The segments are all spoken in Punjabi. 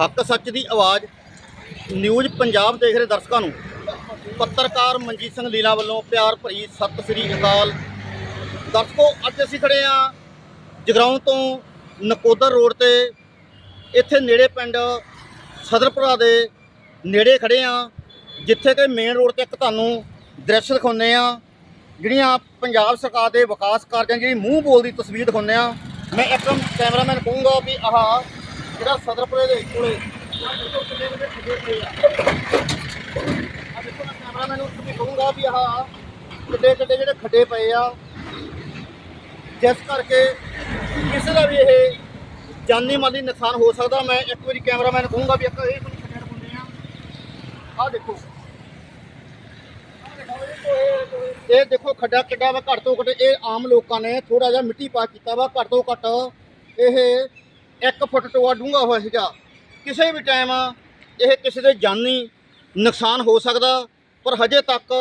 ਹੱਕ ਸੱਚ ਦੀ ਆਵਾਜ਼ ਨਿਊਜ਼ ਪੰਜਾਬ ਦੇਖ ਰਹੇ ਦਰਸ਼ਕਾਂ ਨੂੰ। ਪੱਤਰਕਾਰ ਮਨਜੀਤ ਸਿੰਘ ਲੀਲਾ ਵੱਲੋਂ ਪਿਆਰ ਭਰੀ ਸਤਿ ਸ੍ਰੀ ਅਕਾਲ। ਦਰਸ਼ਕੋ, ਅੱਜ ਅਸੀਂ ਖੜੇ ਆ ਜਗਰਾਉਂ ਤੋਂ ਨਕੋਦਰ ਰੋਡ ਤੇ। ਇੱਥੇ ਨੇੜੇ ਪਿੰਡ ਸਦਰਪੁਰਾ ਦੇ ਨੇੜੇ ਖੜੇ ਆ ਜਿੱਥੇ ਕਿ ਮੇਨ ਰੋਡ ਤੇ ਇੱਕ ਤੁਹਾਨੂੰ ਦ੍ਰਿਸ਼ ਦਿਖਾਉਂਦੇ ਆ ਜਿਹੜੀਆਂ ਪੰਜਾਬ ਸਰਕਾਰ ਦੇ ਵਿਕਾਸ ਕਾਰਜਾਂ ਜਿਹੜੀ ਮੂੰਹ ਬੋਲਦੀ ਤਸਵੀਰ ਦਿਖਾਉਂਦੇ ਆ ਮੈਂ ਇੱਕ ਕੈਮਰਾਮੈਨ ਕਹੂੰਗਾ ਵੀ ਆਹ ਜਿਹੜਾ ਸਦਰਪੁਰੇ ਦੇ ਕੋਲੇ। ਆ ਦੇਖੋ ਮੈਂ ਕੈਮਰਾਮੈਨ ਨੂੰ ਵੀ ਕਹੂੰਗਾ ਵੀ ਆਹ ਕਿੱਡੇ ਕਿੱਡੇ ਜਿਹੜੇ ਖੱਡੇ ਪਏ ਆ। ਜਿਸ ਕਰਕੇ ਕਿਸੇ ਦਾ ਵੀ ਇਹ ਜਾਨੀ ਮਾਲੀ ਨੁਕਸਾਨ ਹੋ ਸਕਦਾ। ਮੈਂ ਇੱਕ ਵਾਰੀ ਕੈਮਰਾਮੈਨ ਕਹੂੰਗਾ ਵੀ ਇੱਕ ਇਹ ਕੋਈ ਖੱਡੇ ਹੁੰਦੇ ਆ। ਆਹ ਦੇਖੋ। ਇਹ ਦੇਖੋ ਖੱਡਾ ਕਿੱਡਾ ਵਾ ਘੱਟ ਤੋਂ ਘੱਟ। ਇਹ ਆਮ ਲੋਕਾਂ ਨੇ ਥੋੜਾ ਜਿਹਾ ਮਿੱਟੀ ਪਾ ਕੀਤਾ ਵਾ, ਘੱਟ ਤੋਂ ਘੱਟ ਇਹ 1 ਫੁੱਟ ਟੋਆ ਡੂੰਘਾ ਹੋਇਆ ਸੀਗਾ। ਕਿਸੇ ਵੀ ਟਾਈਮ ਇਹ ਕਿਸੇ ਦੇ ਜਾਨੀ ਨੁਕਸਾਨ ਹੋ ਸਕਦਾ, ਪਰ ਹਜੇ ਤੱਕ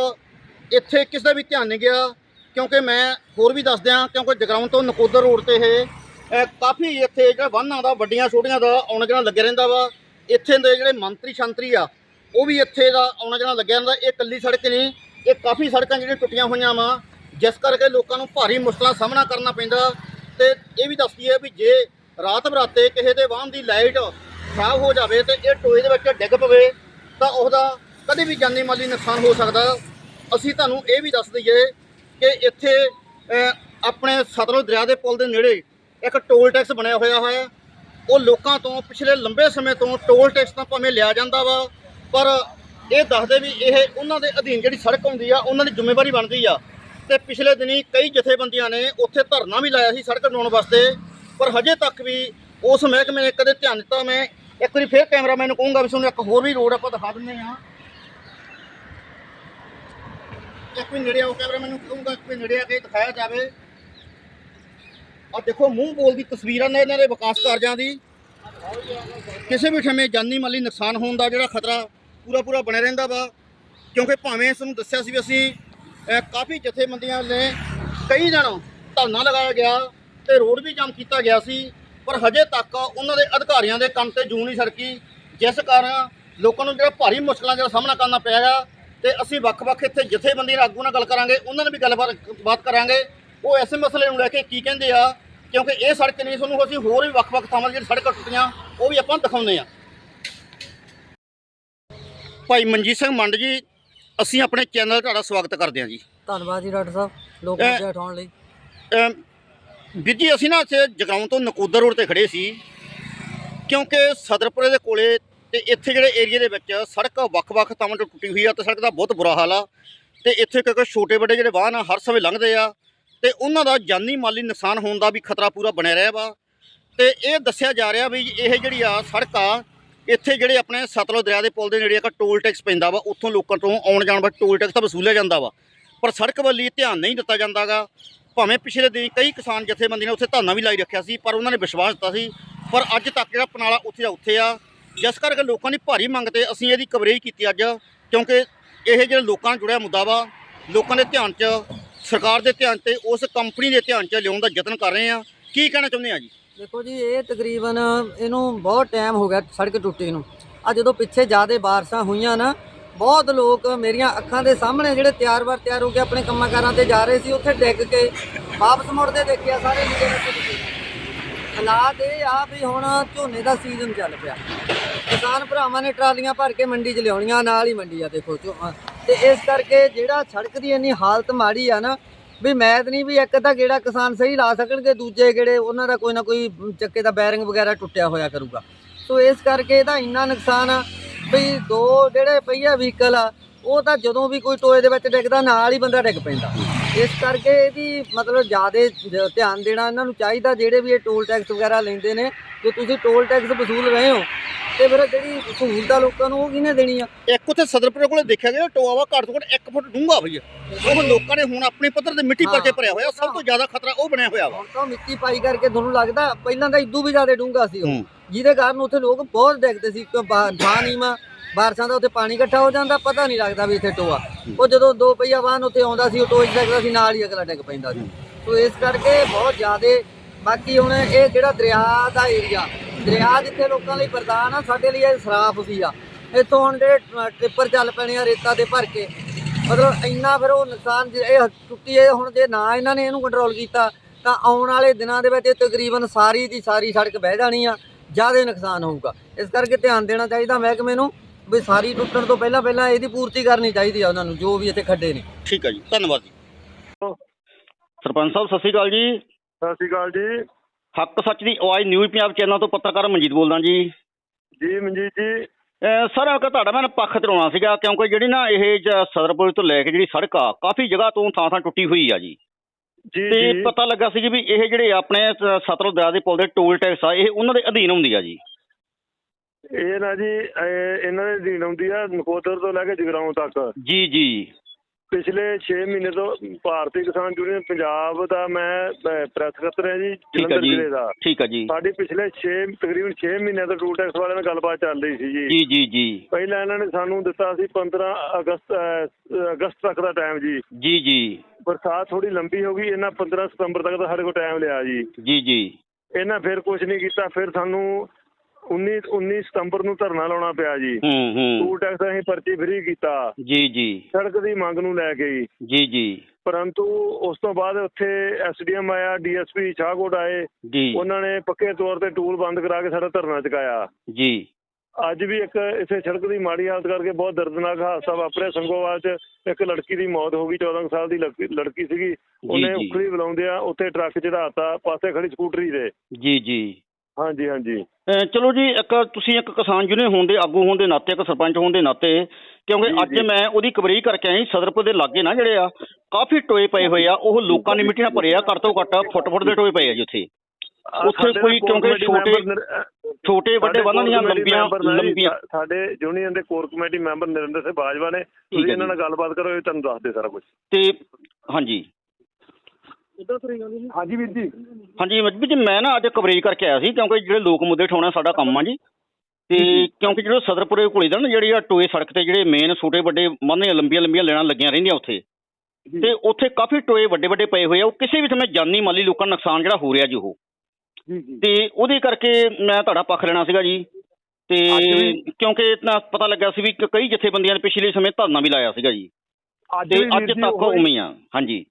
ਇੱਥੇ ਕਿਸੇ ਦਾ ਵੀ ਧਿਆਨ ਨਹੀਂ ਗਿਆ, ਕਿਉਂਕਿ ਮੈਂ ਹੋਰ ਵੀ ਦੱਸ ਦਿਆਂ, ਕਿਉਂਕਿ ਜਗਰਾਉਂ ਤੋਂ ਨਕੋਦਰ ਰੋਡ ਤੇ ਇਹ ਕਾਫੀ ਇੱਥੇ ਜਿਹੜਾ ਵਾਹਨਾਂ ਦਾ, ਵੱਡੀਆਂ ਛੋਟੀਆਂ ਦਾ ਆਉਣਾ ਜਾਣਾ ਲੱਗਿਆ ਰਹਿੰਦਾ ਵਾ। ਇੱਥੇ ਦੇ ਜਿਹੜੇ ਮੰਤਰੀ ਸ਼ੰਤਰੀ ਆ, ਉਹ ਵੀ ਇੱਥੇ ਦਾ ਆਉਣਾ ਜਾਣਾ ਲੱਗਿਆ ਰਹਿੰਦਾ। ਇਹ ਇਕੱਲੀ ਸੜਕ ਨਹੀਂ, ਇਹ ਕਾਫੀ ਸੜਕਾਂ ਜਿਹੜੀਆਂ ਟੁੱਟੀਆਂ ਹੋਈਆਂ ਵਾ, ਜਿਸ ਕਰਕੇ ਲੋਕਾਂ ਨੂੰ ਭਾਰੀ ਮੁਸ਼ਕਲਾਂ ਦਾ ਸਾਹਮਣਾ ਕਰਨਾ ਪੈਂਦਾ। ਤੇ ਇਹ ਵੀ ਦੱਸਦੀ ਹੈ ਵੀ ਜੇ ਰਾਤ ਬਰਾਤੇ ਕਿਸੇ ਦੇ ਵਾਹਨ ਦੀ ਲਾਈਟ ਖਰਾਬ ਹੋ ਜਾਵੇ ਤੇ ਇਹ ਟੋਏ ਦੇ ਵਿੱਚ ਡਿੱਗ ਪਵੇ, ਤਾਂ ਉਹਦਾ ਕਦੇ ਵੀ ਜਾਨੀ ਮਾਲੀ ਨੁਕਸਾਨ ਹੋ ਸਕਦਾ। ਅਸੀਂ ਤੁਹਾਨੂੰ ਇਹ ਵੀ ਦੱਸ ਦਈਏ ਕਿ ਇੱਥੇ ਆਪਣੇ ਸਤਲੁਜ ਦਰਿਆ ਦੇ ਪੁਲ ਦੇ ਨੇੜੇ ਇੱਕ ਟੋਲ ਟੈਕਸ ਬਣਿਆ ਹੋਇਆ ਹੈ। ਉਹ ਲੋਕਾਂ ਤੋਂ ਪਿਛਲੇ ਲੰਬੇ ਸਮੇਂ ਤੋਂ ਟੋਲ ਟੈਕਸ ਤਾਂ ਭਾਵੇਂ ਲਿਆ ਜਾਂਦਾ ਵਾ, ਪਰ ਇਹ ਦੱਸਦੇ ਵੀ ਇਹ ਉਹਨਾਂ ਦੇ ਅਧੀਨ ਜਿਹੜੀ ਸੜਕ ਹੁੰਦੀ ਆ, ਉਹਨਾਂ ਦੀ ਜ਼ਿੰਮੇਵਾਰੀ ਬਣਦੀ ਆ। ਤੇ ਪਿਛਲੇ ਦਿਨੀ ਕਈ ਜਥੇਬੰਦੀਆਂ ਨੇ ਉੱਥੇ ਧਰਨਾ ਵੀ ਲਾਇਆ ਸੀ ਸੜਕ ਬਣਾਉਣ ਵਾਸਤੇ। ਪਰ ਹਜੇ ਤੱਕ ਵੀ ਉਸ ਮਹਿਕਮੇ ਨੇ ਕਦੇ ਧਿਆਨ ਦਿੱਤਾ, ਮੈਂ ਇੱਕ ਵਾਰੀ ਫੇਰ ਕੈਮਰਾਮੈਨ ਨੂੰ ਕਹੂੰਗਾ ਵੀ ਸਾਨੂੰ ਇੱਕ ਹੋਰ ਵੀ ਰੋਡ ਆਪਾਂ ਦਿਖਾ ਦਿੰਦੇ ਆ ਇੱਕ ਵੀ ਨੇੜੇ ਆਓ, ਕੈਮਰਾਮੈਨ ਨੂੰ ਕਹੂੰਗਾ ਇੱਕ ਵੀ ਨੇੜੇ ਆ ਕੇ ਦਿਖਾਇਆ ਜਾਵੇ। ਆ ਦੇਖੋ, ਮੂੰਹ ਬੋਲ ਦੀ ਤਸਵੀਰਾਂ ਨੇ ਇਹਨਾਂ ਦੇ ਵਿਕਾਸ ਕਾਰਜਾਂ ਦੀ। ਕਿਸੇ ਵੀ ਸਮੇਂ ਜਾਨੀ ਮਾਲੀ ਨੁਕਸਾਨ ਹੋਣ ਦਾ ਜਿਹੜਾ ਖਤਰਾ ਪੂਰਾ ਪੂਰਾ ਬਣਿਆ ਰਹਿੰਦਾ ਵਾ, ਕਿਉਂਕਿ ਭਾਵੇਂ ਇਸ ਨੂੰ ਦੱਸਿਆ ਸੀ ਵੀ ਅਸੀਂ ਕਾਫੀ ਜਥੇਬੰਦੀਆਂ ਨੇ ਕਈ ਦਿਨ ਧਰਨਾ ਲਗਾਇਆ ਗਿਆ। ਤੇ ਰੋਡ ਵੀ ਜਾਮ ਕੀਤਾ ਗਿਆ ਸੀ ਪਰ ਹਜੇ ਤੱਕ ਉਹਨਾਂ ਦੇ ਅਧਿਕਾਰੀਆਂ ਦੇ ਕੰਨ ਤੇ ਜੂੰ ਨਹੀਂ ਸਰਕੀ ਜਿਸ ਕਾਰਨ ਲੋਕਾਂ ਨੂੰ ਜਿਹੜਾ ਭਾਰੀ ਮੁਸ਼ਕਲਾਂ ਦਾ ਸਾਹਮਣਾ ਕਰਨਾ ਪਿਆ ਹੈ ਤੇ ਅਸੀਂ ਵੱਖ-ਵੱਖ ਇੱਥੇ ਜਥੇਬੰਦੀਆਂ ਆਗੂ ਨਾਲ ਗੱਲ ਕਰਾਂਗੇ ਉਹਨਾਂ ਨਾਲ ਵੀ ਗੱਲਬਾਤ ਬਾਤ ਕਰਾਂਗੇ। ਉਹ ਇਸ ਮਸਲੇ ਨੂੰ ਲੈ ਕੇ ਕੀ ਕਹਿੰਦੇ ਆ ਕਿਉਂਕਿ ਇਹ ਸੜਕ ਨਹੀਂ ਤੁਹਾਨੂੰ ਅਸੀਂ ਹੋਰ ਵੀ ਵੱਖ-ਵੱਖ ਥਾਵਾਂ ਤੇ ਜਿਹੜੀ ਸੜਕਾਂ ਟੁੱਟੀਆਂ ਉਹ ਵੀ ਆਪਾਂ ਦਿਖਾਉਂਦੇ ਆ। ਭਾਈ ਮਨਜੀਤ ਸਿੰਘ ਮੰਡ ਜੀ ਅਸੀਂ ਆਪਣੇ ਚੈਨਲ ਤੁਹਾਡਾ ਸਵਾਗਤ ਕਰਦੇ ਹਾਂ ਜੀ। ਧੰਨਵਾਦ ਜੀ ਡਾਕਟਰ ਸਾਹਿਬ ਲੋਕ ਮੁੱਦੇ ਉਠਾਉਣ ਲਈ। ਵੀਰ ਜੀ, ਅਸੀਂ ਨਾ ਇੱਥੇ ਜਗਰਾਉਂ ਤੋਂ ਨਕੋਦਰ ਰੋਡ ਤੇ ਖੜੇ ਸੀ। ਕਿਉਂਕਿ ਸਦਰਪੁਰੇ ਦੇ ਕੋਲੇ ਤੇ ਇੱਥੇ ਜਿਹੜੇ ਏਰੀਆ ਦੇ ਵਿੱਚ ਸੜਕ ਵੱਖ-ਵੱਖ ਥਾਵਾਂ ਤੋਂ ਟੁੱਟੀ ਹੋਈ ਆ ਤੇ ਸੜਕ ਦਾ ਬਹੁਤ ਬੁਰਾ ਹਾਲ ਆ। ਤੇ ਇੱਥੇ ਕਿਉਂਕਿ ਛੋਟੇ ਵੱਡੇ ਜਿਹੜੇ ਵਾਹਨ ਆ, ਹਰ ਸਮੇਂ ਲੰਘਦੇ ਆ। ਤੇ ਉਹਨਾਂ ਦਾ ਜਾਨੀ ਮਾਲੀ ਨੁਕਸਾਨ ਹੋਣ ਦਾ ਵੀ ਖਤਰਾ ਪੂਰਾ ਬਣਿਆ ਰਿਹਾ ਵਾ। ਤੇ ਇਹ ਦੱਸਿਆ ਜਾ ਰਿਹਾ ਵੀ ਇਹ ਜਿਹੜੀ ਆ ਸੜਕ ਆ, ਇੱਥੇ ਜਿਹੜੇ ਆਪਣੇ ਸਤਲੁਜ ਦਰਿਆ ਦੇ ਪੁਲ ਦੇ ਨੇੜੇ ਇੱਕ ਟੋਲ ਟੈਕਸ ਪੈਂਦਾ ਵਾ, ਉੱਥੋਂ ਲੋਕਾਂ ਤੋਂ ਆਉਣ ਜਾਣ ਵਾਸਤੇ ਟੋਲ ਟੈਕਸ ਤਾਂ ਵਸੂਲਿਆ ਜਾਂਦਾ ਵਾ। ਪਰ ਸੜਕ ਵੱਲੀ ਧਿਆਨ ਨਹੀਂ ਦਿੱਤਾ ਜਾਂਦਾਗਾ। ਭਾਵੇਂ ਪਿਛਲੇ ਦਿਨ ਕਈ ਕਿਸਾਨ ਜਥੇਬੰਦੀਆਂ ਨੇ ਉੱਥੇ ਧਰਨਾ ਵੀ ਲਾਈ ਰੱਖਿਆ ਸੀ, ਪਰ ਉਹਨਾਂ ਨੇ ਵਿਸ਼ਵਾਸ ਦਿੱਤਾ ਸੀ। ਪਰ ਅੱਜ ਤੱਕ ਜਿਹੜਾ ਪਨਾਲਾ ਉੱਥੇ ਦਾ ਉੱਥੇ ਆ, ਜਿਸ ਕਰਕੇ ਲੋਕਾਂ ਦੀ ਭਾਰੀ ਮੰਗ ਤੇ ਅਸੀਂ ਇਹਦੀ ਕਵਰੇਜ ਕੀਤੀ ਅੱਜ, ਕਿਉਂਕਿ ਇਹ ਜਿਹੜਾ ਲੋਕਾਂ ਨਾਲ ਜੁੜਿਆ ਮੁੱਦਾ ਵਾ, ਲੋਕਾਂ ਦੇ ਧਿਆਨ 'ਚ, ਸਰਕਾਰ ਦੇ ਧਿਆਨ ਤੇ, ਉਸ ਕੰਪਨੀ ਦੇ ਧਿਆਨ 'ਚ ਲਿਆਉਣ ਦਾ ਯਤਨ ਕਰ ਰਹੇ ਆ। ਕੀ ਕਹਿਣਾ ਚਾਹੁੰਦੇ ਆ ਜੀ? ਦੇਖੋ ਜੀ, ਇਹ ਤਕਰੀਬਨ ਇਹਨੂੰ ਬਹੁਤ ਟਾਈਮ ਹੋ ਗਿਆ ਸੜਕ ਟੁੱਟੀ ਨੂੰ। ਆ ਜਦੋਂ ਪਿੱਛੇ ਜ਼ਿਆਦਾ ਬਾਰਿਸ਼ਾਂ ਹੋਈਆਂ ਨਾ ਬਹੁਤ ਲੋਕ ਮੇਰੀਆਂ ਅੱਖਾਂ ਦੇ ਸਾਹਮਣੇ ਜਿਹੜੇ ਤਿਆਰ ਵਾਰ ਤਿਆਰ ਹੋ ਕੇ ਆਪਣੇ ਕੰਮਾਂ ਕਾਰਾਂ ਤੇ ਜਾ ਰਹੇ ਸੀ, ਉੱਥੇ ਡਿੱਗ ਕੇ ਵਾਪਸ ਮੁੜਦੇ ਦੇਖਿਆ, ਸਾਰੇ ਨੀਚੇ ਹਾਲਾਤ ਇਹ ਆ ਵੀ ਹੁਣ ਝੋਨੇ ਦਾ ਸੀਜ਼ਨ ਚੱਲ ਪਿਆ। ਕਿਸਾਨ ਭਰਾਵਾਂ ਨੇ ਟਰਾਲੀਆਂ ਭਰ ਕੇ ਮੰਡੀ 'ਚ ਲਿਆਉਣੀਆਂ, ਨਾਲ ਹੀ ਮੰਡੀ ਆ ਦੇਖੋ ਝੋ- ਅਹ ਤੇ ਇਸ ਕਰਕੇ ਜਿਹੜਾ ਸੜਕ ਦੀ ਇੰਨੀ ਹਾਲਤ ਮਾੜੀ ਆ ਨਾ, ਵੀ ਮੈਦ ਨਹੀਂ ਵੀ ਇੱਕ ਤਾਂ ਗੇੜਾ ਕਿਸਾਨ ਸਹੀ ਲਾ ਸਕਣਗੇ, ਦੂਜੇ ਗੇੜੇ ਉਹਨਾਂ ਦਾ ਕੋਈ ਨਾ ਕੋਈ ਚੱਕੇ ਦਾ ਬੈਰਿੰਗ ਵਗੈਰਾ ਟੁੱਟਿਆ ਹੋਇਆ ਕਰੂਗਾ। ਸੋ ਇਸ ਕਰਕੇ ਇਹਦਾ ਇੰਨਾ ਨੁਕਸਾਨ ਆ ਵੀ ਦੋ ਜਿਹੜੇ ਪਹੀਆ ਵਹੀਕਲ ਆ ਉਹ ਤਾਂ ਜਦੋਂ ਵੀ ਕੋਈ ਟੋਏ ਦੇ ਵਿੱਚ ਡਿੱਗਦਾ ਨਾਲ ਹੀ ਬੰਦਾ ਡਿੱਗ ਪੈਂਦਾ। ਇਸ ਕਰਕੇ ਇਹਦੀ ਮਤਲਬ ਜ਼ਿਆਦਾ ਧਿਆਨ ਦੇਣਾ ਇਹਨਾਂ ਨੂੰ ਚਾਹੀਦਾ ਜਿਹੜੇ ਵੀ ਇਹ ਟੋਲ ਟੈਕਸ ਵਗੈਰਾ ਲੈਂਦੇ ਨੇ ਜੇ ਤੁਸੀਂ ਟੋਲ ਟੈਕਸ ਵਸੂਲ ਰਹੇ ਹੋ ਤੇ ਫਿਰ ਜਿਹੜੀ ਸਹੂਲਤ ਲੋਕਾਂ ਨੂੰ ਉਹ ਕਿਹਨੇ ਦੇਣੀ ਆ ਇੱਕ ਉੱਥੇ ਸਦਰਪੁਰੇ ਕੋਲੇ ਦੇਖਿਆ ਗਿਆ ਟੋਆ ਵਾ ਘੱਟ ਤੋਂ ਘੱਟ 1 ਫੁੱਟ ਡੂੰਘਾ ਭਈਆ ਉਹ ਲੋਕਾਂ ਨੇ ਹੁਣ ਆਪਣੇ ਪੱਧਰ ਤੇ ਮਿੱਟੀ ਭਰ ਕੇ ਹਾਂ। ਭਰਿਆ ਹੋਇਆ ਸਭ ਤੋਂ ਜ਼ਿਆਦਾ ਖਤਰਾ ਉਹ ਬਣਿਆ ਹੋਇਆ ਵਾ। ਹੁਣ ਤਾਂ ਮਿੱਟੀ ਪਾਈ ਕਰਕੇ ਤੁਹਾਨੂੰ ਲੱਗਦਾ ਪਹਿਲਾਂ ਤਾਂ ਇਦੋਂ ਵੀ ਜ਼ਿਆਦਾ ਡੂੰਘਾ ਸੀ ਉਹ। ਜਿਹਦੇ ਕਾਰਨ ਉੱਥੇ ਲੋਕ ਬਹੁਤ ਡਿੱਗਦੇ ਸੀ ਕਿਉਂ ਬਾਹ ਨੀਮਾ ਬਾਰਿਸ਼ਾਂ ਦਾ ਉੱਥੇ ਪਾਣੀ ਇਕੱਠਾ ਹੋ ਜਾਂਦਾ, ਪਤਾ ਨਹੀਂ ਲੱਗਦਾ ਵੀ ਇੱਥੇ ਟੋਆ। ਉਹ ਜਦੋਂ ਦੋ ਪਹੀਆ ਵਾਹਨ ਉੱਥੇ ਆਉਂਦਾ ਸੀ, ਉਹ ਟੋਏ 'ਚ ਡਿੱਗਦਾ ਸੀ, ਨਾਲ ਹੀ ਅਗਲਾ ਡਿੱਗ ਪੈਂਦਾ ਸੀ। ਸੋ ਇਸ ਕਰਕੇ ਬਹੁਤ ਜ਼ਿਆਦਾ, ਬਾਕੀ ਹੁਣ ਇਹ ਜਿਹੜਾ ਦਰਿਆ ਦਾ ਏਰੀਆ ਦਰਿਆ ਜਿੱਥੇ ਲੋਕਾਂ ਲਈ ਵਰਦਾਨ ਆ, ਸਾਡੇ ਲਈ ਇਹ ਸਰਾਫ ਵੀ ਆ। ਇੱਥੋਂ ਹੁਣ ਜਿਹੜੇ ਟ- ਟਿੱਪਰ ਚੱਲ ਪੈਣੇ ਆ, ਰੇਤਾ ਦੇ ਭਰ ਕੇ, ਮਤਲਬ ਇੰਨਾ ਫਿਰ ਉਹ ਨੁਕਸਾਨ ਇਹ ਟੁੱਟੀ ਹੈ ਹੁਣ ਜੇ ਨਾ ਇਹਨਾਂ ਨੇ ਇਹਨੂੰ ਕੰਟਰੋਲ ਕੀਤਾ, ਤਾਂ ਆਉਣ ਵਾਲੇ ਦਿਨਾਂ ਦੇ ਵਿੱਚ ਤਕਰੀਬਨ ਸਾਰੀ ਦੀ ਸਾਰੀ ਸੜਕ ਬਹਿ ਜਾਣੀ ਆ। ਜ਼ਿਆਦਾ ਨੁਕਸਾਨ ਹੋਊਗਾ। ਇਸ ਕਰਕੇ ਧਿਆਨ ਦੇਣਾ ਚਾਹੀਦਾ ਮਹਿਕਮੇ ਨੂੰ ਵੀ ਸਾਰੀ ਟੁੱਟਣ ਤੋਂ ਪਹਿਲਾਂ ਪਹਿਲਾਂ ਇਹਦੀ ਪੂਰਤੀ ਕਰਨੀ ਚਾਹੀਦੀ ਆ ਉਹਨਾਂ ਨੂੰ ਜੋ ਵੀ ਇੱਥੇ ਖੱਡੇ ਨੇ। ਠੀਕ ਹੈ ਜੀ ਧੰਨਵਾਦ ਜੀ। ਸਰਪੰਚ ਸਾਹਿਬ ਸਤਿ ਸ਼੍ਰੀ ਅਕਾਲ ਜੀ। ਸਤਿ ਸ਼੍ਰੀ ਅਕਾਲ ਜੀ। ਹੱਕ ਸੱਚ ਦੀ ਆਵਾਜ਼ ਨਿਊਜ਼ ਪੰਜਾਬ ਚੈਨਲ ਤੋਂ ਪੱਤਰਕਾਰ ਮਨਜੀਤ ਬੋਲਦਾ ਜੀ। ਜੀ ਮਨਜੀਤ ਜੀ। ਸਰ ਇੱਕ ਤੁਹਾਡਾ ਮੈਂ ਪੱਖ ਚਲਾਉਣਾ ਸੀਗਾ ਕਿਉਂਕਿ ਜਿਹੜੀ ਨਾ ਇਹ ਸਦਰਪੁਰ ਤੋਂ ਲੈ ਕੇ ਜਿਹੜੀ ਸੜਕ ਆ ਕਾਫੀ ਜਗ੍ਹਾ ਤੋਂ ਥਾਂ ਥਾਂ ਟੁੱਟੀ ਹੋਈ ਆ ਜੀ। ਤੇ ਜੀ। ਪਤਾ ਲੱਗਾ ਸੀ ਵੀ ਇਹ ਜਿਹੜੇ ਆਪਣੇ ਸਤਲੁਜ ਦਰਿਆ ਦੇ ਪੁਲ ਦੇ ਟੋਲ ਟੈਕਸ ਆ ਇਹ ਉਹਨਾਂ ਦੇ ਅਧੀਨ ਹੁੰਦੀ ਆ ਜੀ। ਇਹ ਨਾ ਜੀ ਇਹ ਇਹਨਾਂ ਦੇ ਅਧੀਨ ਆਉਂਦੀ ਆ ਨਕੋਦਰ ਤੋਂ ਲੈ ਕੇ ਜਗਰਾਉਂ ਤੱਕ। ਜੀ ਜੀ। ਪਿਛਲੇ 6 ਮਹੀਨੇ ਤੋਂ ਭਾਰਤੀ ਕਿਸਾਨ ਯੂਨੀਅਨ ਪੰਜਾਬ ਦਾ ਮੈਂ ਪ੍ਰੈਸ ਸਕੱਤਰ ਹਾਂ ਜੀ ਜਲੰਧਰ ਜ਼ਿਲ੍ਹੇ ਦਾ। ਠੀਕ ਆ ਜੀ। ਸਾਡੀ ਪਿਛਲੇ 6 ਤਕਰੀਬਨ 6 ਮਹੀਨਿਆਂ ਤੋਂ ਟੂਲ ਟੈਕਸ ਵਾਲਿਆਂ ਨਾਲ ਗੱਲਬਾਤ ਚੱਲ ਰਹੀ ਸੀ ਜੀ। ਜੀ ਜੀ ਜੀ। ਪਹਿਲਾਂ ਇਹਨਾਂ ਨੇ ਸਾਨੂੰ ਦਿੱਤਾ ਸੀ 15 ਅਗਸਤ ਅਗਸਤ ਤੱਕ ਦਾ ਟਾਈਮ ਜੀ। ਜੀ ਜੀ। ਬਰਸਾਤ ਥੋੜੀ ਲੰਬੀ ਹੋ ਗਈ ਇਹਨਾਂ 15 ਸਤੰਬਰ ਤੱਕ ਦਾ ਸਾਡੇ ਕੋਲ ਟਾਈਮ ਲਿਆ ਜੀ। ਜੀ ਜੀ। ਇਹਨਾਂ ਫਿਰ ਕੁਝ ਨਹੀਂ ਕੀਤਾ ਫਿਰ ਸਾਨੂੰ 19 19 ਸਤੰਬਰ ਨੂੰ ਧਰਨਾ ਲਾਉਣਾ ਪਿਆ ਜੀ। ਹੂੰ ਹੂੰ। ਟੂਲ ਟੈਕਸ ਅਸੀਂ ਪਰਚੀ ਫ੍ਰੀ ਕੀਤਾ। ਜੀ ਜੀ। ਸੜਕ ਦੀ ਮੰਗ ਨੂੰ ਲੈ ਕੇ ਜੀ। ਜੀ ਪਰੰਤੂ ਉਸ ਤੋਂ ਬਾਅਦ ਉੱਥੇ ਐਸਡੀਐਮ ਆਇਆ ਡੀਐਸਪੀ ਸ਼ਾਹਕੋਟ ਆਏ। ਜੀ। ਉਹਨਾਂ ਨੇ ਪੱਕੇ ਤੌਰ ਤੇ ਟੂਲ ਬੰਦ ਕਰਾ ਕੇ ਸਾਡਾ ਧਰਨਾ ਚੁਕਾਇਆ। ਜੀ। ਅੱਜ ਵੀ ਇੱਕ ਇਸੇ ਸੜਕ ਦੀ ਮਾੜੀ ਹਾਲਤ ਕਰਕੇ ਬਹੁਤ ਦਰਦਨਾਕ ਹਾਦਸਾ ਵਾਪਰਿਆ। ਸੰਗੋਵਾਲ 'ਚ ਇੱਕ ਲੜਕੀ ਦੀ ਮੌਤ ਹੋ ਗਈ 14 ਕੁ ਸਾਲ ਦੀ ਲੜਕੀ ਸੀਗੀ। ਉਹਨੇ। ਉਖਲੀ ਬੁਲਾਉਂਦੇ ਆ ਉੱਥੇ ਟਰੱਕ ਚੜਾਤਾ ਪਾਸੇ ਖੜੀ ਸਕੂਟਰੀ ਦੇ ਜੀ ਜੀ। ਹਾਂਜੀ ਹਾਂਜੀ ਅਹ ਚਲੋ ਜੀ ਇੱਕ ਤੁਸੀਂ ਇੱਕ ਕਿਸਾਨ ਯੂਨੀਅਨ ਹੋਣ ਦੇ ਆਗੂ ਹੋਣ ਦੇ ਨਾਤੇ ਇੱਕ ਸਰਪੰਚ ਹੋਣ ਦੇ ਨਾਤੇ ਕਿਉਂਕਿ ਜੀ, ਅੱਜ ਜੀ। ਮੈਂ ਉਹਦੀ ਕਵਰੇਜ ਕਰਕੇ ਆਈ ਸਦਰਪੁਰ ਦੇ ਲਾਗੇ ਨਾ ਜਿਹੜੇ ਆ ਕਾਫੀ ਟੋਏ ਪਏ ਹੋਏ ਆ ਉਹ ਲੋਕਾਂ ਨੇ ਮਿੱਟੀ ਨਾਲ ਭਰੇ ਆ ਘੱਟ ਤੋਂ ਘੱਟ ਫੁੱਟ ਫੁੱਟ ਦੇ ਟੋਏ ਪਏ ਆ ਜੀ ਉੱਥੇ ਉੱਥੇ ਸਾਡੇ ਕੋਈ ਕੋਰ ਕਿਉਂਕਿ ਕਮੇਟੀ ਛੋਟੇ ਮੈਂਬਰ ਨਿਰ- ਛੋਟੇ ਵੱਡੇ ਸਾਡੇ ਦੀਆਂ ਕਮੇਟੀ ਲੰਬੀਆਂ ਮੈਂਬਰ ਨਾਲ ਜੀ, ਲੰਬੀਆਂ ਸਾ- ਸਾਡੇ ਯੂਨੀਅਨ ਦੇ core committee member Narinder Singh Bajwa ਨੇ ਹੈ ਤੁਸੀਂ ਇਹਨਾਂ ਜੀ। ਨਾਲ ਗੱਲਬਾਤ ਕਰੋ ਇਹ ਤੁਹਾਨੂੰ ਦੱਸਦੇ ਸਾਰਾ ਕੁਝ ਤੇ ਹਾਂਜੀ ਹਾਂਜੀ ਵੀਰ ਜੀ। ਹਾਂਜੀ ਮਜਬੀ ਜੀ ਮੈਂ ਨਾ ਅੱਜ ਕਵਰੇਜ ਕਰਕੇ ਆਇਆ ਸੀ ਕਿਉਂਕਿ ਜਿਹੜੇ ਲੋਕ ਮੁੱਦੇ ਉਠਾਉਣਾ ਸਾਡਾ ਕੰਮ ਆ ਜੀ। ਤੇ ਕਿਉਂਕਿ ਜਿਹੜੇ ਸਦਰਪੁਰੇ ਕੋਲੇ ਦਾ ਨਾ ਜਿਹੜੀ ਆ ਟੋਏ ਸੜਕ ਤੇ ਜਿਹੜੇ ਮੇਨ ਛੋਟੇ ਵੱਡੇ ਮਾਨੇ ਲੰਬੀਆਂ ਲੰਬੀਆਂ ਲੈਣਾ ਲੱਗੀਆਂ ਰਹਿੰਦੀਆਂ ਉੱਥੇ। ਤੇ ਉੱਥੇ ਕਾਫੀ ਟੋਏ ਵੱਡੇ ਵੱਡੇ ਪਏ ਹੋਏ ਆ ਉਹ ਕਿਸੇ ਵੀ ਸਮੇਂ ਜਾਨੀ ਮਾਲੀ ਲੋਕਾਂ ਨੂੰ ਨੁਕਸਾਨ ਜਿਹੜਾ ਹੋ ਰਿਹਾ ਜੀ ਉਹ। ਜੀ ਜੀ। ਤੇ ਉਹਦੇ ਕਰਕੇ ਮੈਂ ਤੁਹਾਡਾ ਪੱਖ ਲੈਣਾ ਸੀਗਾ ਜੀ। ਤੇ ਕਿਉਂਕਿ ਇਤਨਾ ਪਤਾ ਲੱਗਾ ਸੀ ਵੀ ਕਈ ਜਥੇਬੰਦੀਆਂ ਨੇ ਪਿਛਲੇ ਸਮੇਂ ਧਰਨਾ ਵੀ ਲਾਇਆ ਸੀਗਾ ਜੀ। ਅੱਜ ਤੇ ਤੱਕ ਹੀ ਆ ਹਾਂਜੀ।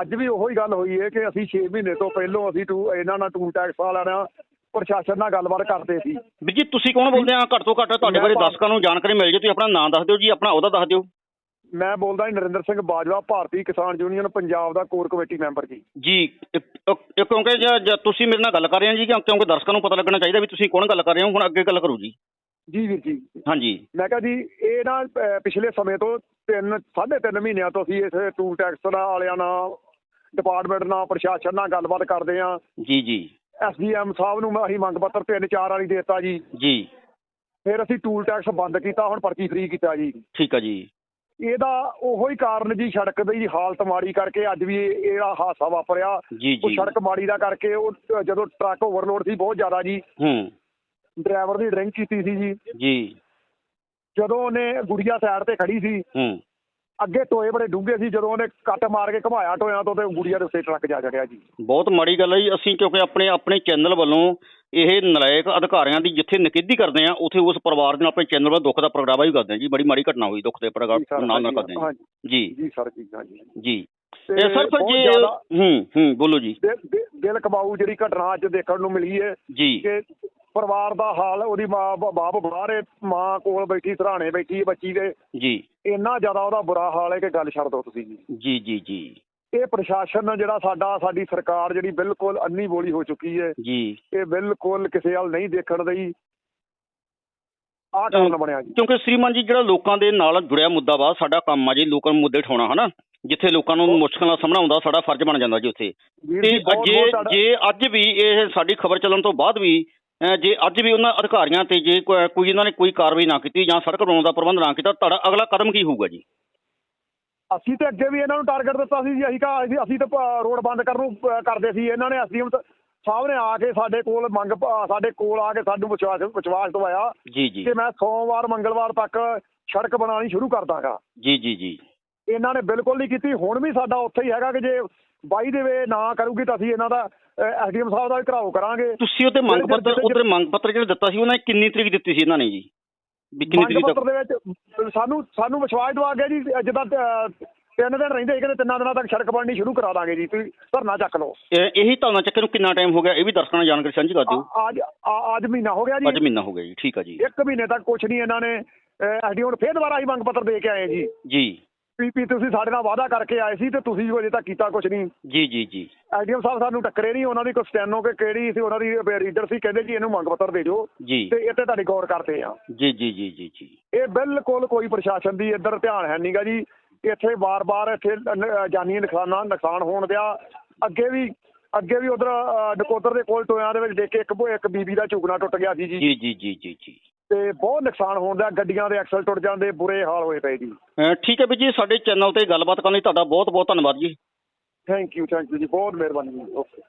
ਅੱਜ ਵੀ ਉਹੀ ਗੱਲ ਹੋਈ ਹੈ ਕਿ ਅਸੀਂ 6 ਮਹੀਨੇ ਤੋਂ ਪਹਿਲਾਂ ਅਸੀਂ ਟੂ ਇਹਨਾਂ ਨਾਲ ਟੂਲ ਟੈਕਸ ਵਾਲਿਆਂ ਨਾਲ ਪ੍ਰਸ਼ਾਸਨ ਨਾਲ ਗੱਲਬਾਤ ਕਰਦੇ ਸੀ। ਵੀਰ ਜੀ ਤੁਸੀਂ ਕੌਣ ਬੋਲਦੇ ਆ? ਘੱਟ ਤੋਂ ਘੱਟ ਤੁਹਾਡੇ ਬਾਰੇ ਦਰਸ਼ਕਾਂ ਨੂੰ ਜਾਣਕਾਰੀ ਮਿਲ ਜੇ ਤੁਸੀਂ ਆਪਣਾ ਨਾਮ ਦੱਸ ਦਿਓ ਜੀ ਆਪਣਾ ਉਹਦਾ ਦੱਸ ਦਿਓ। ਮੈਂ ਬੋਲਦਾ ਨਰਿੰਦਰ ਸਿੰਘ ਬਾਜਵਾ ਭਾਰਤੀ ਕਿਸਾਨ ਯੂਨੀਅਨ ਪੰਜਾਬ ਦਾ ਕੋਰ ਕਮੇਟੀ ਮੈਂਬਰ ਜੀ। ਜੀ ਕਿਉਂਕਿ ਤੁਸੀਂ ਮੇਰੇ ਨਾਲ ਗੱਲ ਕਰ ਰਹੇ ਹੋ ਜੀ ਕਿਉਂ- ਕਿਉਂਕਿ ਦਰਸ਼ਕਾਂ ਨੂੰ ਪਤਾ ਲੱਗਣਾ ਚਾਹੀਦਾ ਵੀ ਤੁਸੀਂ ਕੌਣ ਗੱਲ ਕਰ ਰਹੇ ਹੋ ਹੁਣ ਅੱਗੇ ਗੱਲ ਕਰੋ ਜੀ। ਜੀ ਵੀਰ ਜੀ। ਹਾਂਜੀ। ਮੈਂ ਕਿਹਾ ਜੀ ਇਹ ਨਾ ਪਿਛਲੇ ਸਮੇਂ ਤੋਂ ਤਿੰਨ ਸਾਢੇ ਤਿੰਨ ਮਹੀਨਿਆਂ ਤੋਂ ਅਸੀਂ ਇਸ ਟੂਲ ਟੈਕਸ ਵਾਲਿਆਂ ਨਾਲ ਡਿਪਾਰਟਮੈਂਟ ਨਾਲ ਪ੍ਰਸ਼ਾਸਨ ਨਾਲ ਗੱਲਬਾਤ ਕਰਦੇ ਹਾਂ। ਜੀ ਜੀ। ਐਸਡੀਐਮ ਸਾਹਿਬ ਨੂੰ ਅਸੀਂ ਮੰਗ ਪੱਤਰ ਤਿੰਨ ਚਾਰ ਵਾਰੀ ਦੇਤਾ ਜੀ। ਜੀ। ਫਿਰ ਅਸੀਂ ਟੂਲ ਟੈਕਸ ਬੰਦ ਕੀਤਾ ਹੁਣ ਪਰਚੀ ਫ੍ਰੀ ਕੀਤਾ ਜੀ। ਠੀਕ ਆ ਜੀ। ਇਹਦਾ ਉਹੋ ਹੀ ਕਾਰਨ ਜੀ ਸੜਕ ਦੀ ਹਾਲਤ ਮਾੜੀ ਕਰਕੇ ਅੱਜ ਵੀ ਇਹ- ਇਹਦਾ ਹਾਦਸਾ ਵਾਪਰਿਆ। ਉਹ ਸੜਕ ਮਾੜੀ ਦਾ ਕਰਕੇ ਉਹ ਜਦੋਂ ਟਰੱਕ ਓਵਰਲੋਡ ਸੀ ਬਹੁਤ ਜ਼ਿਆਦਾ ਜੀ। ਹੂੰ। ਡਰਾਈਵਰ ਦੀ ਡਰਿੰਕ ਕੀਤੀ ਸੀ ਜੀ। ਜੀ। ਜਦੋਂ ਉਹਨੇ ਗੁੜੀਆ ਸਾਈਡ ਤੇ ਖੜੀ ਸੀ ਹੂੰ। ਅੱਗੇ ਟੋਏ ਬੜੇ ਡੂੰਘੇ ਸੀ ਜਦੋਂ ਉਹਨੇ ਕੱਟ ਮਾਰ ਕੇ ਘਮਾਇਆ ਟੋਇਆਂ ਤੋਂ ਤੇ ਗੁੜੀਆ ਦੇ ਉੱਤੇ ਟਰੱਕ ਜਾ ਚੜਿਆ ਜੀ। ਬਹੁਤ ਮਾੜੀ ਗੱਲ ਹੈ ਜੀ ਅਸੀਂ ਕਿਉਂਕਿ ਆਪਣੇ ਆਪਣੇ ਚੈਨਲ ਵੱਲੋਂ ਇਹ ਨਲਾਇਕ ਅਧਿਕਾਰੀਆਂ ਦੀ ਜਿੱਥੇ ਨਿਖੇਧੀ ਕਰਦੇ ਆ ਉਥੇ ਉਸ ਪਰਿਵਾਰ ਦੇ ਨਾਲ ਆਪਣੇ ਚੈਨਲ ਵੱਲ ਦੁੱਖ ਦਾ ਪ੍ਰਗਟਾਵਾ ਵੀ ਕਰਦੇ ਆ ਜੀ ਬੜੀ ਮਾੜੀ ਘਟਨਾ ਹੋਈ ਦੁੱਖ ਦੇ ਜੀ ਪ੍ਰਗਟ ਸਰ, ਨਾਲ ਨਾਲ ਕਰਦੇ ਆ। ਜੀ। ਜੀ ਸਰ ਜੀ ਜੀ। ਤੇ ਇਹ ਸਰ ਫਿਰ ਜੀ ਹੂੰ ਹੂੰ ਬੋਲੋ ਜੀ। ਦਿਲ- ਕਬਾਊ ਜਿਹੜੀ ਘਟਨਾ ਅੱਜ ਦੇਖਣ ਨੂੰ ਮਿਲੀ ਹੈ ਜੀ। ਕਿ ਪਰਿਵਾਰ ਦਾ ਹਾਲ ਉਹਦੀ ਮਾਂ ਬਾਪ ਬਾਹਰ ਹੈ ਮਾਂ ਕੋਲ ਬੈਠੀ ਸਰਾਣੇ ਬੈਠੀ ਹੈ ਬੱਚੀ ਦੇ। ਜੀ। ਇੰਨਾ ਜ਼ਿਆਦਾ ਉਹਦਾ ਬੁਰਾ ਹਾਲ ਹੈ ਕਿ ਗੱਲ ਛੱਡ ਦਿਓ ਤੁਸੀਂ ਜੀ। ਜੀ ਜੀ ਜੀ। ਇਹ ਪ੍ਰਸ਼ਾਸਨ ਜਿਹੜਾ ਸਾਡਾ ਸਾਡੀ ਸਰਕਾਰ ਜਿਹੜੀ ਬਿਲਕੁਲ ਅੰਨੀ ਬੋਲੀ ਹੋ ਚੁੱਕੀ ਹੈ। ਜੀ। ਇਹ ਬਿਲਕੁਲ ਕਿਸੇ ਵੱਲ ਨਹੀਂ ਦੇਖਣ ਦਈ। ਆਹ ਕਾਰਨ ਬਣਿਆ ਜੀ। ਕਿਉਂਕਿ ਸ੍ਰੀਮਾਨ ਜੀ ਜਿਹੜਾ ਲੋਕਾਂ ਦੇ ਨਾਲ ਜੁੜਿਆ ਮੁੱਦਾ ਵਾ ਸਾਡਾ ਕੰਮ ਆ ਜੀ ਲੋਕਾਂ ਨੂੰ ਮੁੱਦੇ ਉਠਾਉਣਾ ਹਨਾ? ਜਿੱਥੇ ਲੋਕਾਂ ਨੂੰ ਮੁਸ਼ਕਲਾਂ ਦਾ ਸਾਹਮਣਾ ਹੁੰਦਾ ਸਾਡਾ ਫਰਜ਼ ਬਣ ਜਾਂਦਾ ਜੀ ਉੱਥੇ। ਤੇ ਜੀ ਅੱਜ ਵੀ ਇਹ ਸਾਡੀ ਖਬਰ ਚੱਲਣ ਤੋਂ ਬਾਅਦ ਵੀ ਜੇ ਅੱਜ ਵੀ ਉਹਨਾਂ ਅਧਿਕਾਰੀਆਂ ਤੇ ਜੇ ਕੋਈ ਇਹਨਾਂ ਨੇ ਕੋਈ ਕਾਰਵਾਈ ਨਾ ਕੀਤੀ ਜਾਂ ਸੜਕ ਬਣਾਉਣ ਦਾ ਪ੍ਰਬੰਧ ਨਾ ਕੀਤਾ ਤੁਹਾਡਾ ਅਗਲਾ ਕਦਮ ਕੀ ਹੋਊਗਾ ਜੀ? ਅਸੀਂ ਤੇ ਅੱਗੇ ਵੀ ਇਹਨਾਂ ਨੂੰ ਟਾਰਗੇਟ ਦਿੱਤਾ ਸੀ ਜੀ ਅਸੀਂ ਕਹਾ ਅਸੀਂ ਅਸੀਂ ਤਾਂ ਰੋਡ ਬੰਦ ਕਰਨ ਨੂੰ ਕਰਦੇ ਸੀ। ਇਹਨਾਂ ਨੇ ਐਸਡੀਐਮ ਸਾਹਿਬ ਨੇ ਆ ਕੇ ਸਾਡੇ ਕੋਲ ਮੰਗ ਸਾਡੇ ਕੋਲ ਆ ਕੇ ਸਾਨੂੰ ਵਿਸ਼ਵਾਸ ਵਿਸ਼ਵਾਸ ਦਵਾਇਆ ਜੀ ਜੀ। ਕਿ ਮੈਂ ਸੋਮਵਾਰ ਮੰਗਲਵਾਰ ਤੱਕ ਸੜਕ ਬਣਾਉਣੀ ਸ਼ੁਰੂ ਕਰ ਦਾਂਗਾ ਜੀ ਜੀ ਜੀ। ਇਹਨਾਂ ਨੇ ਬਿਲਕੁਲ ਨਹੀਂ ਕੀਤੀ। ਹੁਣ ਵੀ ਸਾਡਾ ਉੱਥੇ ਹੀ ਹੈਗਾ ਕਿ ਜੇ ਬਾਈ ਦੇ ਵੇ ਨਾ ਕਰੂਗੀ ਤਾਂ ਅਸੀਂ ਇਹਨਾਂ ਦਾ ਐਸਡੀਐਮ ਸਾਹਿਬ ਦਾ ਵੀ ਘਰਾਓ ਕਰਾਂਗੇ। ਤੁਸੀਂ ਉਹਤੇ ਮੰਗ ਪੱਤਰ ਉਹਤੇ ਮੰਗ ਪੱਤਰ ਜਿਹੜਾ ਦਿੱਤਾ ਸੀ ਉਹਨਾਂ ਨੇ ਕਿੰਨੀ ਤਰੀਕ ਦਿੱਤੀ ਸੀ ਇਹਨਾਂ ਨੇ ਜੀ? ਵੀ ਕਿੰਨੀ ਤਰੀਕ ਤੱਕ? ਦੇ ਵਿੱਚ ਸਾਨੂੰ ਸਾਨੂੰ ਵਿਸ਼ਵਾਸ ਦਵਾ ਗਿਆ ਜੀ ਜਿੱਦਾਂ ਤਿੰਨ ਦਿਨ ਰਹਿੰਦੇ ਸੀ ਕਹਿੰਦੇ ਤਿੰਨਾਂ ਦਿਨਾਂ ਤੱਕ ਸੜਕ ਬਣਨੀ ਸ਼ੁਰੂ ਕਰਾ ਦਾਂਗੇ ਜੀ। ਤੁਸੀਂ ਧਰਨਾ ਚੱਕ ਲਓ। ਇਹ- ਧਰਨਾ ਚੱਕਰ ਨੂੰ ਕਿੰਨਾ ਟਾਈਮ ਹੋ ਗਿਆ? ਇਹ ਵੀ ਦਰਸ਼ਕਾਂ ਨਾਲ ਜਾਣਕਾਰੀ ਸਾਂਝੀ ਕਰ ਦਿਓ। ਅੱਜ ਮਹੀਨਾ ਹੋ ਗਿਆ ਜੀ। ਅੱਜ ਮਹੀਨਾ ਹੋ ਗਿਆ ਜੀ। ਠੀਕ ਆ ਜੀ। ਇੱਕ ਮਹੀਨੇ ਤੱਕ ਕੁਝ ਨਹੀਂ ਇਹਨਾਂ ਨੇ ਐਸਡੀਓ ਨੂੰ ਫੇਰ ਦੁਬਾਰਾ ਹੀ ਮੰਗ ਪੱਤਰ ਦੇ ਕੇ ਆਏ ਜੀ। ਜੀ। ਵੀ ਤੁਸੀਂ ਸਾਡੇ ਨਾਲ ਵਾਅਦਾ ਕਰਕੇ ਆਏ ਸੀ ਤੇ ਤੁਸੀਂ ਅਜੇ ਤੱਕ ਕੀਤਾ ਕੁਝ ਨਹੀਂ। ਜੀ ਜੀ ਜੀ। ਐਸਡੀਐਮ ਸਾਹਿਬ ਸਾਨੂੰ ਟੱਕਰੇ ਨਹੀਂ ਉਹਨਾਂ ਦੀ ਕੋਈ ਸਟੈਨੋ ਕਿ ਕਿਹੜੀ ਸੀ ਉਹਨਾਂ ਦੀ ਰੀਡਰ ਸੀ ਕਹਿੰਦੇ ਜੀ ਇਹਨੂੰ ਮੰਗ ਪੱਤਰ ਦੇ ਦਿਓ ਜੀ। ਤੇ ਇਹ ਤੇ ਤੁਹਾਡੀ ਗੌਰ ਕਰਦੇ ਆ। ਜੀ ਜੀ ਜੀ ਜੀ ਜੀ। ਇਹ ਬਿਲਕੁਲ ਕੋਈ ਪ੍ਰਸ਼ਾਸਨ ਦੀ ਇੱਧਰ ਧਿਆਨ ਹੈ ਨਹੀਂਗਾ ਜੀ। ਇੱਥੇ ਵਾਰ-ਵਾਰ ਇੱਥੇ ਜਾਨੀ ਨੁਕਸਾਨਾਂ ਨੁਕਸਾਨ ਹੋਣ ਦਿਆ। ਅੱਗੇ ਵੀ ਅੱਗੇ ਵੀ ਉਧਰ ਨਕੋਦਰ ਦੇ ਕੋਲ ਟੋਇਆਂ ਦੇ ਵਿੱਚ ਦੇਖ ਕੇ ਇੱਕ ਇੱਕ ਬੀਬੀ ਦਾ ਝੁਕਣਾ ਟੁੱਟ ਗਿਆ ਸੀ ਜੀ ਜੀ ਜੀ ਜੀ ਜੀ। ਤੇ ਬਹੁਤ ਨੁਕਸਾਨ ਹੋਣ ਦਿਆ ਗੱਡੀਆਂ ਦੇ ਐਕਸਲ ਟੁੱਟ ਜਾਂਦੇ ਬੁਰੇ ਹਾਲ ਹੋਏ ਪਏ ਜੀ। ਠੀਕ ਹੈ ਵੀ ਜੀ ਸਾਡੇ ਚੈਨਲ ਤੇ ਗੱਲਬਾਤ ਕਰਨ ਲਈ ਤੁਹਾਡਾ ਬਹੁਤ ਬਹੁਤ ਧੰਨਵਾਦ ਜੀ। ਥੈਂਕ ਯੂ ਥੈਂਕ ਯੂ ਜੀ ਬਹੁਤ ਮਿਹਰਬਾਨੀ ਜੀ ਓਕੇ।